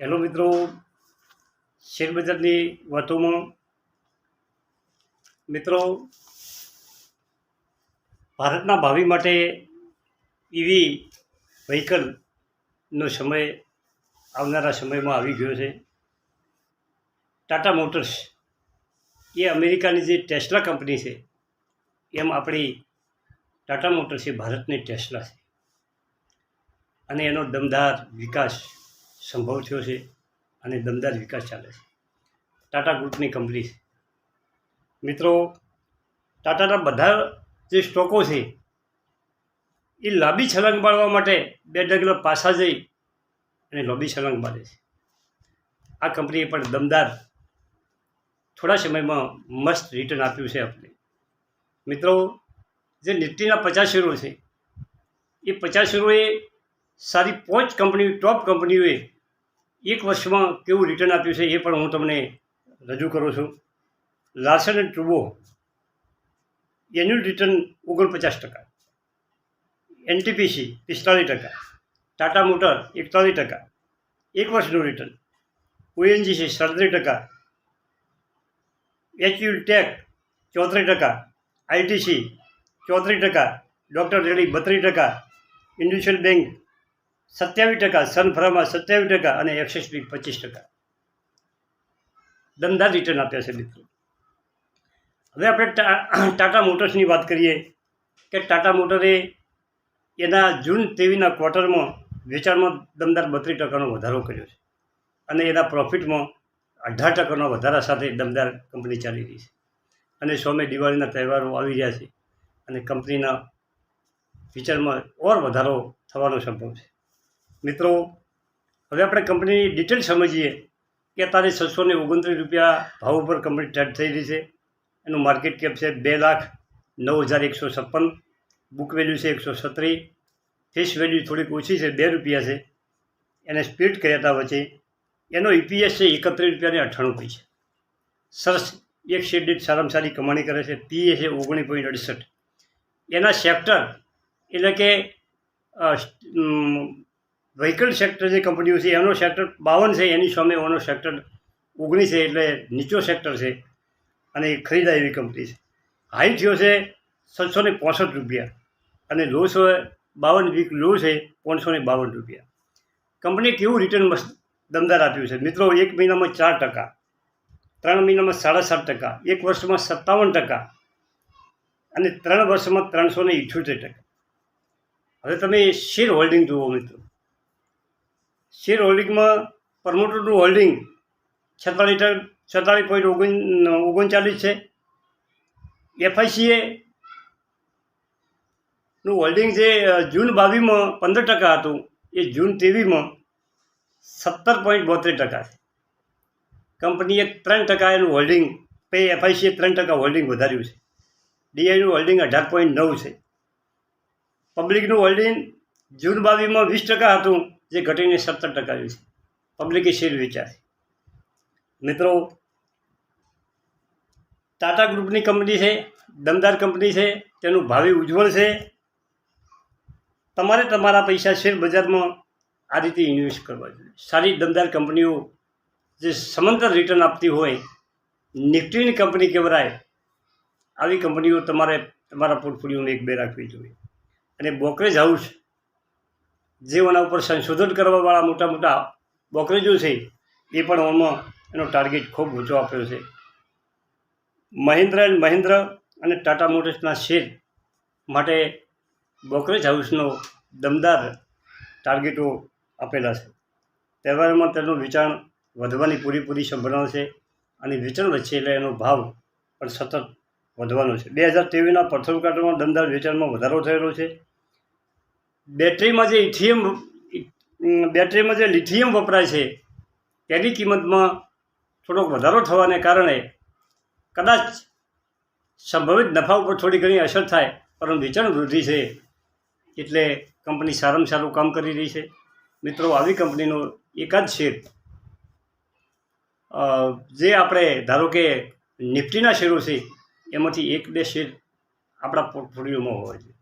Hello મિત્રો શેરબજારની વાતોમાં મિત્રો, ભારતના ભાવિ માટે ઈવી વ્હીકલનો સમય આવનારા સમયમાં આવી ગયો છે. ટાટા મોટર્સ એ અમેરિકાની જે ટેસ્લા કંપની છે, એમ આપણી ટાટા મોટર્સ એ ભારતની ટેસ્લા છે. અને એનો દમદાર વિકાસ સંભવ થયો છે અને દમદાર વિકાસ ચાલે છે. ટાટા ગ્રુપની કંપની છે. મિત્રો, ટાટાના બધા જે સ્ટોકો છે, એ લાંબી છલાંગ મારવા માટે બે ડગલા પાછા જઈ અને લાંબી છલાંગ મારે છે. આ કંપનીએ પણ દમદાર થોડા સમયમાં મસ્ત રિટર્ન આપ્યું છે આપણે મિત્રો, જે નિફ્ટીના પચાસ શેરો છે, એ પચાસ શેરોએ સારી પાંચ કંપનીઓ ટોપ કંપનીઓએ એક વર્ષમાં કેવું રિટર્ન આપ્યું છે એ પણ હું તમને રજૂ કરું છું. લાર્સન એન્ડ ટ્રુબો એન્યુઅલ રિટર્ન ઓગણપચાસ ટકા. એનટીપીસી પિસ્તાલીસ ટકા. ટાટા મોટર એકતાલીસ ટકા. એક વર્ષનું રિટર્ન ઓએનજીસી સડત્રીસ ટકા. એચયુલ ટેક ચોત્રીસ ટકા. આઈટીસી ચોત્રીસ ટકા. ડૉક્ટર રેડી બત્રીસ ટકા. ઇન્ડસ્ટ્રીયલ બેંક સત્યાવીસ ટકા સનફ્રામાં સત્યાવીસ ટકા અને એક્સિસ બેંક પચીસ ટકા. દમદાર રિટર્ન આપ્યા છે મિત્રો. હવે આપણે ટાટા મોટર્સની વાત કરીએ કે ટાટા મોટરે એના જૂન તેવીના ક્વાર્ટરમાં વેચાણમાં દમદાર બત્રીસ ટકાનો વધારો કર્યો છે અને એના પ્રોફિટમાં અઢાર ટકાનો વધારા સાથે દમદાર કંપની ચાલી રહી છે. અને સોમે દિવાળીના તહેવારો આવી રહ્યા છે અને કંપનીના ફીચરમાં ઓર વધારો થવાનો સંભવ છે. મિત્રો, હવે આપણે કંપનીની ડિટેલ સમજીએ કે અત્યારે છસો ને ઓગણત્રીસ રૂપિયા ભાવ ઉપર કંપની ટ્રેડ થઈ રહી છે. એનું માર્કેટ કેપ છે બે લાખ નવ હજાર એકસો છપ્પન બુક વેલ્યુ છે એકસો સત્રીસ ફેસ વેલ્યુ થોડીક ઓછી છે, બે રૂપિયા છે. એને સ્પીડ કર્યા હતા વચ્ચે. એનો ઈપીએસ છે એકત્રીસ રૂપિયાને અઠ્ઠાણું છે સરસ, એક શેર દીઠ સારામાં સારી કમાણી કરે છે. પીએ છે ઓગણીસ પોઈન્ટ અડસઠ. એના સેક્ટર એટલે કે વ્હીકલ સેક્ટર જે કંપનીઓ છે, એનો સેક્ટર બાવન છે, એની સામે એનો સેક્ટર ઓગણીસ છે, એટલે નીચો સેક્ટર છે અને ખરીદાય એવી કંપની છે. હાઈ થયો છે છસો ને પોસઠ રૂપિયા અને લો છે બાવન વીક લો છે પાંચસો ને બાવન રૂપિયા. કંપનીએ કેવું રિટર્ન મસ્ત દમદાર આપ્યું છે. મિત્રો, એક મહિનામાં ચાર ટકા, ત્રણ મહિનામાં સાડા સાત ટકા, એક વર્ષમાં સત્તાવન ટકા અને ત્રણ વર્ષમાં ત્રણસો ને ઇઠ્યોતેર ટકા. હવે તમે શેર હોલ્ડિંગ જુઓ મિત્રો. શેર હોલ્ડિંગમાં પ્રમોટરનું હોલ્ડિંગ છેતાલીસ છેતાલીસ પોઈન્ટ ઓગણ, ઓગણચાલીસ છે. એફઆઈસીએ નું હોલ્ડિંગ જે જૂન બાવીસમાં પંદર ટકા હતું, એ જૂન ત્રેવીસમાં સત્તર પોઈન્ટ બોતેર ટકા છે. કંપનીએ ત્રણ ટકા એનું હોલ્ડિંગ પે એફઆઈસીએ ત્રણ ટકા હોલ્ડિંગ વધાર્યું છે. ડીઆઈનું હોલ્ડિંગ અઢાર પોઈન્ટ નવ છે. પબ્લિકનું હોલ્ડિંગ જૂન બાવીસમાં વીસ ટકા હતું જે ઘટીને સત્તર ટકા છે. પબ્લિકે શેર વેચ્યા. મિત્રો ટાટા ગ્રુપની કંપની છે, દમદાર કંપની છે, તેનું ભાવિ ઉજ્જવળ છે. તમારે તમારા પૈસા શેર બજારમાં આ રીતે ઇન્વેસ્ટ કરવા જોઈએ. સારી દમદાર કંપનીઓ જે સમાંતર રિટર્ન આપતી હોય નિફ્ટીની કંપની કહેવાય, આવી કંપનીઓ તમારે તમારા પોર્ટફોલિયોને એક બે રાખવી જોઈએ. અને બ્રોકરેજ હાઉસ જે એના ઉપર સંશોધન કરવાવાળા મોટા મોટા બ્રોકરેજો છે, એ પણ આમાં એનો ટાર્ગેટ ખૂબ ઊંચો આપ્યો છે. મહિન્દ્ર એન્ડ મહિન્દ્ર અને ટાટા મોટર્સના શેર માટે બ્રોકરેજ હાઉસનો દમદાર ટાર્ગેટો આપેલા છે. તહેવારોમાં તેનું વેચાણ વધવાની પૂરેપૂરી સંભાવના છે અને વેચાણ વચ્ચે એટલે એનો ભાવ પણ સતત વધવાનો છે. બે હજાર ત્રેવીસના પ્રથમ દમદાર વેચાણમાં વધારો થયેલો છે. બેટરીમાં જે ઇથિયમ બેટરીમાં જે લિથિયમ વપરાય છે, તેની કિંમતમાં થોડોક વધારો થવાને કારણે કદાચ સંભવિત નફા ઉપર થોડી ઘણી અસર થાય, પરંતુ વેચાણ વૃદ્ધિ છે, એટલે કંપની સારામાં સારું કામ કરી રહી છે. મિત્રો, આવી કંપનીનો એકાદ શેર. જે આપણે ધારો કે નિફ્ટીના શેરો છે, એમાંથી એક બે શેર આપણા પોર્ટફોલિયોમાં હોવા જોઈએ.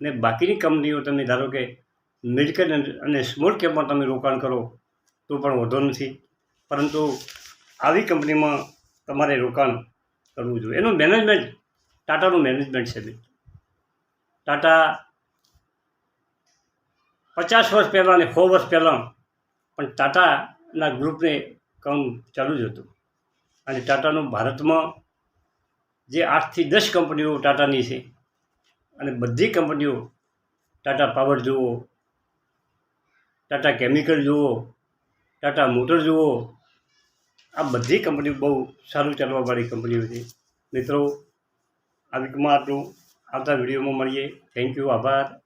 ને બાકીની કંપનીઓ તમે ધારો કે મિડકેપ અને સ્મોલ કેપમાં તમે રોકાણ કરો, તો પણ વધુ નથી. પરંતુ આવી કંપનીમાં તમારે રોકાણ કરવું જોઈએ. એનું મેનેજમેન્ટ, ટાટાનું મેનેજમેન્ટ છે ટાટા પચાસ વર્ષ પહેલાં અને સો વર્ષ પહેલાં પણ ટાટાના ગ્રુપને કામ ચાલુ જ હતું. અને ટાટાનું ભારતમાં જે આઠથી દસ કંપનીઓ ટાટાની છે અને બધી કંપનીઓ, ટાટા પાવર જુઓ, ટાટા કેમિકલ જુઓ, ટાટા મોટર જુઓ, આ બધી કંપનીઓ બહુ સારું ચાલવાવાળી કંપનીઓ છે. મિત્રો, આ વીકમાં આટલું. આવતા વિડીયોમાં મળીએ. થેન્ક યુ આભાર.